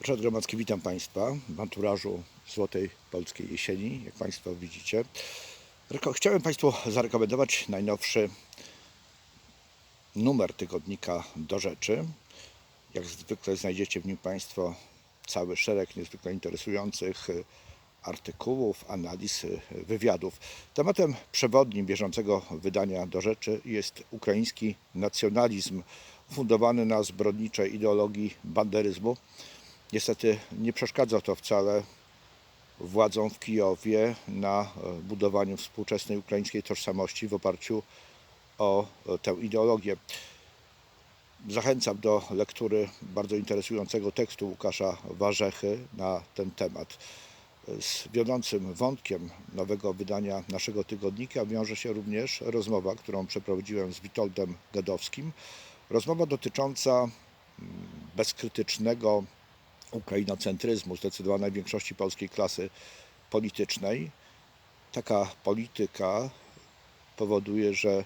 Ryszard Gromacki, witam Państwa w anturażu Złotej Polskiej Jesieni, jak Państwo widzicie. Chciałem Państwu zarekomendować najnowszy numer tygodnika Do Rzeczy. Jak zwykle znajdziecie w nim Państwo cały szereg niezwykle interesujących artykułów, analiz, wywiadów. Tematem przewodnim bieżącego wydania Do Rzeczy jest ukraiński nacjonalizm fundowany na zbrodniczej ideologii banderyzmu. Niestety nie przeszkadza to wcale władzom w Kijowie na e, budowaniu współczesnej ukraińskiej tożsamości w oparciu o e, tę ideologię. Zachęcam do lektury bardzo interesującego tekstu Łukasza Warzechy na ten temat. Z wiodącym wątkiem nowego wydania naszego tygodnika wiąże się również rozmowa, którą przeprowadziłem z Witoldem Gadowskim. Rozmowa dotycząca mm, bezkrytycznego ukrainocentryzmu zdecydowanej większości polskiej klasy politycznej. Taka polityka powoduje, że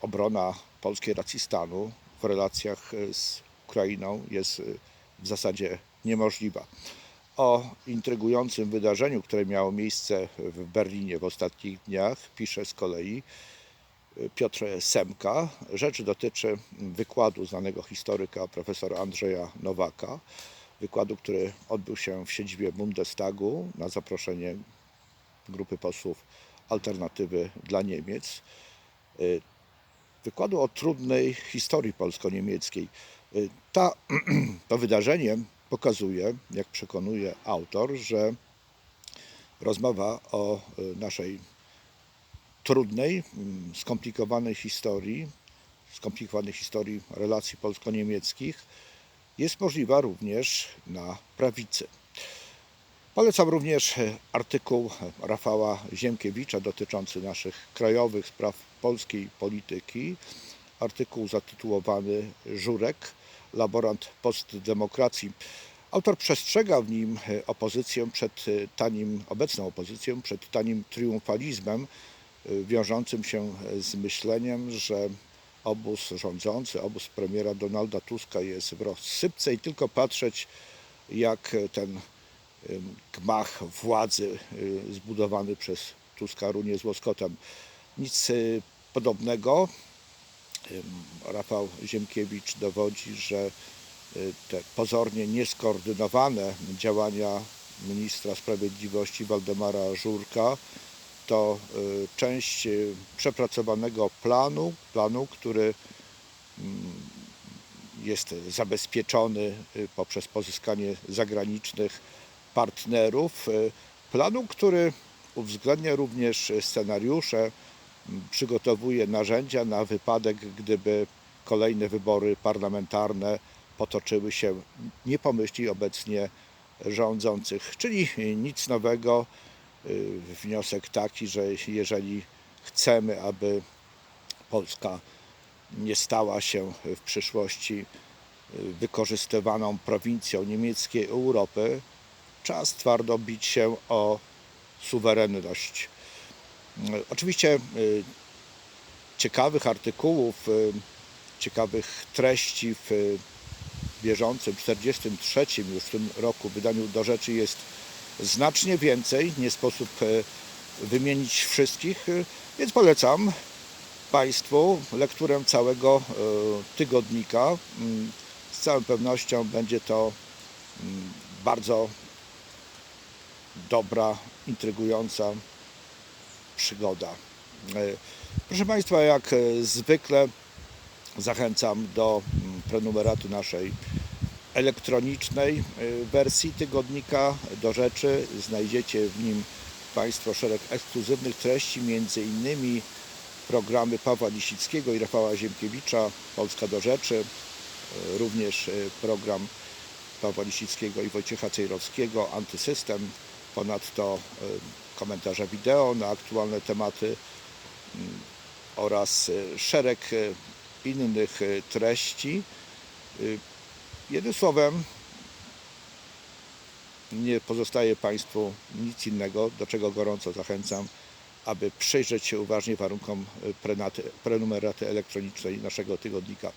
obrona polskiej racji stanu w relacjach e, z Ukrainą jest e, w zasadzie niemożliwa. O intrygującym wydarzeniu, które miało miejsce w Berlinie w ostatnich dniach, pisze z kolei Piotr Semka. Rzecz dotyczy wykładu znanego historyka profesora Andrzeja Nowaka. Wykładu, który odbył się w siedzibie Bundestagu na zaproszenie grupy posłów Alternatywy dla Niemiec. Wykładu o trudnej historii polsko-niemieckiej. Ta, to wydarzenie pokazuje, jak przekonuje autor, że rozmowa o naszej trudnej, mm, skomplikowanej historii, skomplikowanej historii relacji polsko-niemieckich jest możliwa również na prawicy. Polecam również e, artykuł Rafała Ziemkiewicza dotyczący naszych krajowych spraw polskiej polityki. Artykuł zatytułowany Żurek, laborant postdemokracji. Autor przestrzega w nim e, opozycję przed e, tanim, obecną opozycję przed tanim triumfalizmem, wiążącym się z myśleniem, że obóz rządzący, obóz premiera Donalda Tuska jest w rozsypce i tylko patrzeć, jak ten gmach władzy y, zbudowany przez Tuska runie z łoskotem. Nic y, podobnego. Rafał Ziemkiewicz dowodzi, że te pozornie nieskoordynowane działania ministra sprawiedliwości Waldemara Żurka to y, część y, przepracowanego planu, planu, który mm, jest zabezpieczony y, poprzez pozyskanie zagranicznych partnerów. Planu, który uwzględnia również scenariusze, m, przygotowuje narzędzia na wypadek, gdyby kolejne wybory parlamentarne potoczyły się nie obecnie rządzących. Czyli nic nowego. Y, Wniosek taki, że jeżeli chcemy, aby Polska nie stała się w przyszłości y, wykorzystywaną prowincją niemieckiej Europy, czas twardo bić się o suwerenność. Y, Oczywiście ciekawych artykułów, ciekawych treści w bieżącym 43 już w tym roku wydaniu do rzeczy jest znacznie więcej. Nie sposób e, wymienić wszystkich, e, więc polecam Państwu lekturę całego e, tygodnika. Mm, Z całą pewnością będzie to mm, bardzo dobra, intrygująca przygoda. Proszę Państwa, jak zwykle zachęcam do mm, prenumeraty naszej elektronicznej y, wersji tygodnika do rzeczy. Znajdziecie w nim Państwo szereg ekskluzywnych treści, między innymi programy Pawła Lisickiego i Rafała Ziemkiewicza Polska do rzeczy, y, również y, program Pawła Lisickiego i Wojciecha Cejrowskiego Antysystem, ponadto komentarze wideo na aktualne tematy oraz szereg innych treści. Jednym słowem, nie pozostaje Państwu nic innego, do czego gorąco zachęcam, aby przyjrzeć się uważnie warunkom prenumeraty elektronicznej naszego tygodnika.